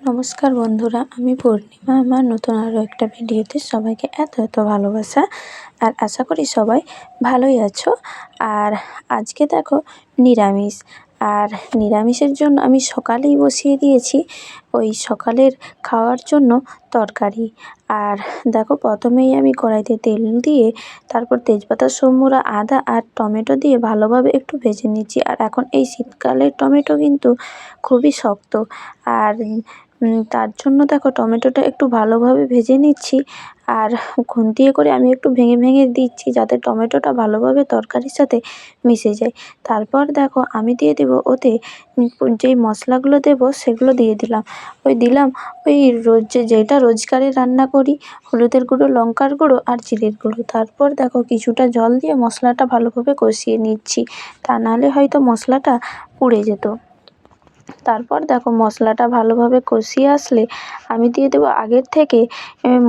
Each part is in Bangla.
নমস্কার বন্ধুরা, আমি পূর্ণিমা। আমার নতুন আরও একটা ভিডিওতে সবাইকে এত এত ভালোবাসা। আর আশা করি সবাই ভালোই আছো। আর আজকে দেখো নিরামিষ। আর নিরামিষের জন্য আমি সকালেই বসিয়ে দিয়েছি ওই সকালের খাওয়ার জন্য তরকারি। আর দেখো প্রথমেই আমি কড়াইতে তেল দিয়ে, তারপর তেজপাতা, সম্বরা, আদা আর টমেটো দিয়ে ভালোভাবে একটু ভেজে নিচ্ছি। আর এখন এই শীতকালের টমেটো কিন্তু খুবই শক্ত। আর তার জন্য দেখো টমেটোটা একটু ভালোভাবে ভেজে নিচ্ছি। আর খুন্তি করে আমি একটু ভেঙে ভেঙে দিচ্ছি যাতে টমেটোটা ভালোভাবে তরকারির সাথে মিশে যায়। তারপর দেখো আমি দিয়ে দেবো ওতে যেই মশলাগুলো দেবো সেগুলো দিয়ে দিলাম। ওই দিলাম ওই রোজ যেটা রোজকারে রান্না করি, হলুদের গুঁড়ো, লঙ্কার গুঁড়ো আর জিরের গুঁড়ো। তারপর দেখো কিছুটা জল দিয়ে মশলাটা ভালোভাবে কষিয়ে নিচ্ছি। তা নাহলে হয়তো মশলাটা পুড়ে যেত। তারপর দেখো মশলাটা ভালোভাবে কষিয়ে আসলে আমি দিয়ে দেবো আগের থেকে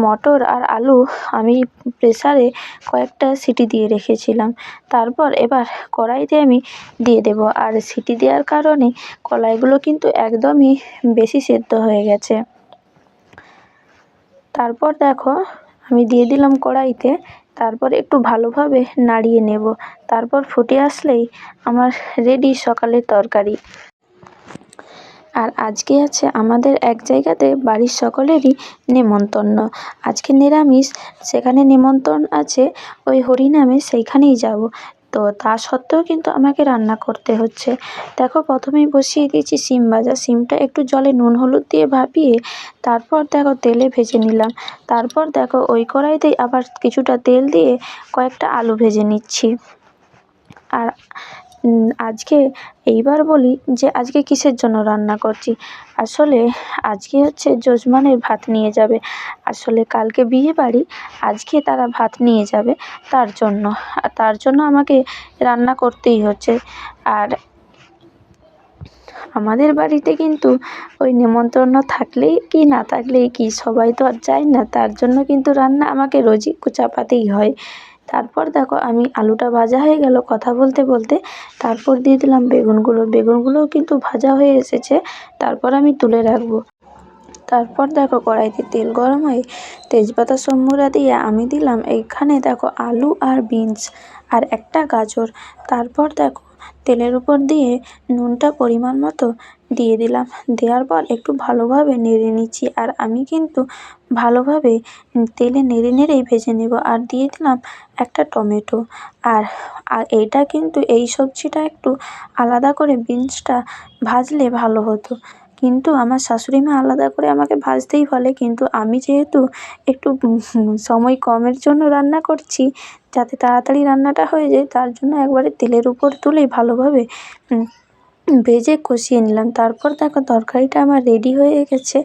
মটর আর আলু আমি প্রেসারে কয়েকটা সিটি দিয়ে রেখেছিলাম। তারপর এবার কড়াইতে আমি দিয়ে দেবো। আর সিটি দেওয়ার কারণে কলাইগুলো কিন্তু একদমই বেশি সেদ্ধ হয়ে গেছে। তারপর দেখো আমি দিয়ে দিলাম কড়াইতে, তারপর একটু ভালোভাবে নাড়িয়ে নেব। তারপর ফুটে আসলেই আমার রেডি সকালের তরকারি। আর আজকে আছে আমাদের এক জায়গাতে, বাড়ির সকলেরই নেমন্তন্ন আজকে নিরামিষ, সেখানে নিমন্ত্রণ আছে, ওই হরিনামে সেইখানেই যাব। তো তা সত্ত্বেও কিন্তু আমাকে রান্না করতে হচ্ছে। দেখো, প্রথমেই বসিয়ে দিয়েছি সিম ভাজা। সিমটা একটু জলে নুন হলুদ দিয়ে ভাপিয়ে তারপর দেখো তেলে ভেজে নিলাম। তারপর দেখো ওই কড়াইতেই আবার কিছুটা তেল দিয়ে কয়েকটা আলু ভেজে নিচ্ছি। আর আজকে এইবার বলি যে আজকে কিসের জন্য রান্না করছি? আসলে আজকে হচ্ছে যজমানের ভাত নিয়ে যাবে। আসলে কালকে বিয়ে বাড়ি আজকে তারা ভাত নিয়ে যাবে তার জন্য। আর তার জন্য আমাকে রান্না করতেই হচ্ছে। আর আমাদের বাড়িতে কিন্তু ওই নেমন্তন্ন থাকলেই কি না থাকলেই কি, সবাই তো আর যায় না। তার জন্য কিন্তু রান্না আমাকে রোজই চাপাতেই হয়। তারপর দেখো আমি আলুটা ভাজা হয়ে গেল কথা বলতে বলতে তারপর দিয়ে দিলাম বেগুনগুলো। বেগুনগুলোও কিন্তু ভাজা হয়ে এসেছে, তারপর আমি তুলে রাখব। তারপর দেখো কড়াইতে তেল গরম হয়ে তেজপাতা সম্মুরা দিয়ে আমি দিলাম এইখানে দেখো আলু আর বিনস আর একটা গাজর। তারপর দেখো তেলের উপর দিয়ে নুনটা পরিমাণ মতো দিয়ে দিলাম। দেওয়ার পর একটু ভালোভাবে নেড়ে নিচ্ছি আর আমি কিন্তু ভালোভাবে তেলে নেড়ে নেড়েই ভেজে নেব আর দিয়ে দিলাম একটা টমেটো। আর আর এইটা কিন্তু এই সবজিটা একটু আলাদা করে বিনসটা ভাজলে ভালো হতো। কিন্তু আমার শাশুড়ি মা আলাদা করে আমাকে ভাজতেই বলে, কিন্তু আমি যেহেতু একটু সময় কমের জন্য রান্না করছি, যাতে তাড়াতাড়ি রান্নাটা হয়ে যায়, তার জন্য একবারে তেলের উপর তুলে ভালোভাবে ভেজে কষিয়ে নিলাম। তারপর দেখো, তরকারিটা আমার রেডি হয়ে গেছে।